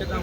দাম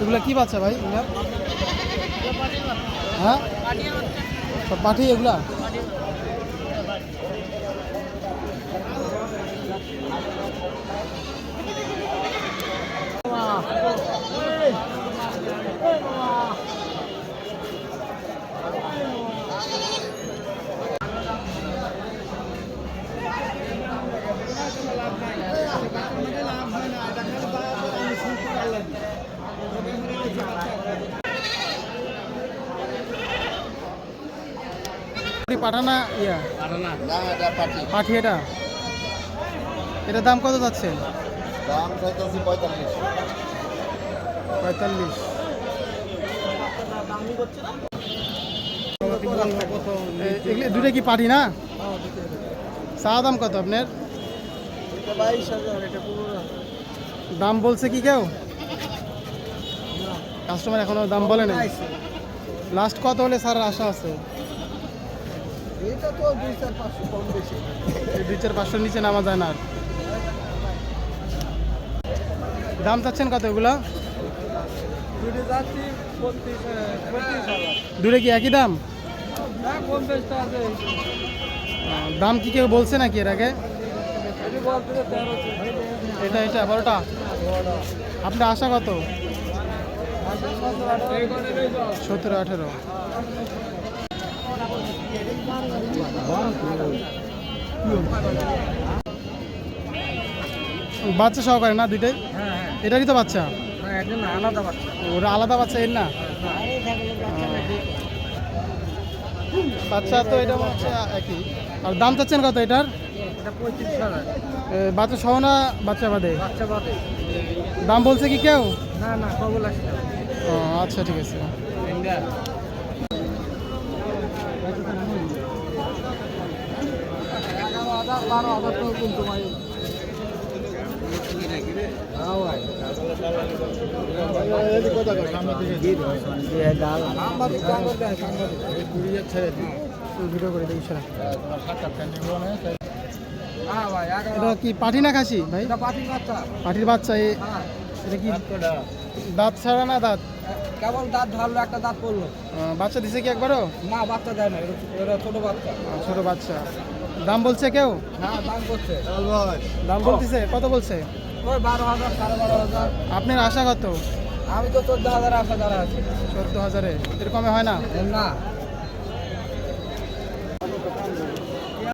এগুলা কি বাচ্চা ভাই? হ্যাঁ? সব পাঠি এগুলা? পাঠানা, ইয়া। না পাঠি এটা এটার দাম কত যাচ্ছে? দাম পঁয়তাল্লিশ পঁয়তাল্লিশ দুটো কি পাঠি না? চা দাম কত আপনার? দাম বলছে কি কেউ? কাস্টমার এখনও দাম বলে না লাস্ট কত হলে স্যার আশা আছে? এটা তো দুই চার পাঁচশো কম বেশি। দুই চার পাঁচশোর নিচে নামা যায় না আর। দাম চাচ্ছেন কত এগুলা? হাজার। দূরে কি একই দাম? দাম কি কেউ বলছে নাকি এর আগে? এটা এটা বারোটা? আপনার আশা কত? সতেরো আঠেরো। বাচ্চা সহকারে না দুইটাই? হ্যাঁ হ্যাঁ। এটারই তো বাচ্চা? না আলাদা বাচ্চা। ওরা আলাদা বাচ্চা এর না? বাচ্চা তো এটা হচ্ছে একই। আর দাম চাচ্ছেন কত এটার? বাচ্চা সহ না বাচ্চা বাদে? দাম বলছে কি কেউ? না না ও আচ্ছা ঠিক আছে। বারো হাজার টাকা কিন্তু ভাই। কি পাঠি না খাসি ভাই? পাটির বাচ্চা। এ এটা কি দাঁত ছাড়া না দাঁত? কেবল দাঁত ধরলো একটা দাঁত পড়ল। বাচ্চা দিছে কি একবারও? না বাচ্চা দেয় না ছোট বাচ্চা। ছোট বাচ্চা। দাম বলছে কেউ? হ্যাঁ দাম বলছে। দাম বলতেছে? কত বলছে? আপনার আশা কত? আমি তো চোদ্দ হাজার আশা দ্বারা আছি। চোদ্দ হাজারে। এরকমে হয় না? না।